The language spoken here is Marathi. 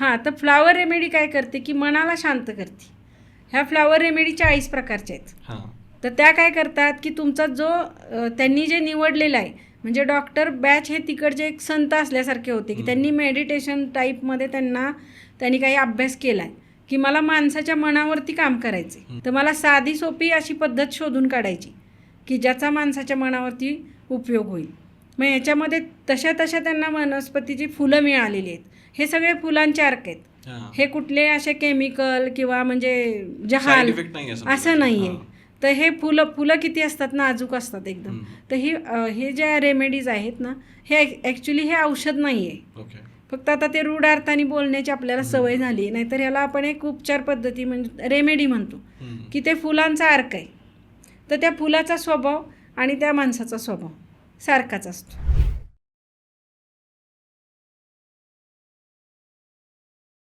हां तर फ्लावर रेमेडी काय करते की मनाला शांत करते. ह्या फ्लावर रेमेडी चाळीस प्रकारच्या आहेत. तर त्या काय करतात की तुमचा जो त्यांनी जे निवडलेला आहे म्हणजे डॉक्टर बॅच हे तिकडचे एक संत असल्यासारखे होते की त्यांनी मेडिटेशन टाईपमध्ये त्यांना त्यांनी काही अभ्यास केला आहे की मला माणसाच्या मनावरती काम करायचे तर मला साधी सोपी अशी पद्धत शोधून काढायची की ज्याचा माणसाच्या मनावरती उपयोग होईल. मग याच्यामध्ये तशा तशा त्यांना वनस्पतीची फुलं मिळालेली आहेत. हे सगळे फुलांचे अर्क आहेत. हां. कुठले असे केमिकल किंवा म्हणजे जहाल असं नाही आहे तर हे फुलं फुलं किती असतात? नाजूक असतात एकदम. तर ही हे ज्या रेमेडीज आहेत ना हे ॲक्च्युली हे औषध नाही आहे फक्त आता ते रूढ अर्थाने बोलण्याची आपल्याला सवय झाली नाहीतर ह्याला आपण एक उपचार पद्धती म्हणजे रेमेडी म्हणतो. की ते फुलांचा अर्क आहे. तर त्या फुलाचा स्वभाव आणि त्या माणसाचा स्वभाव. सारखाच असतो.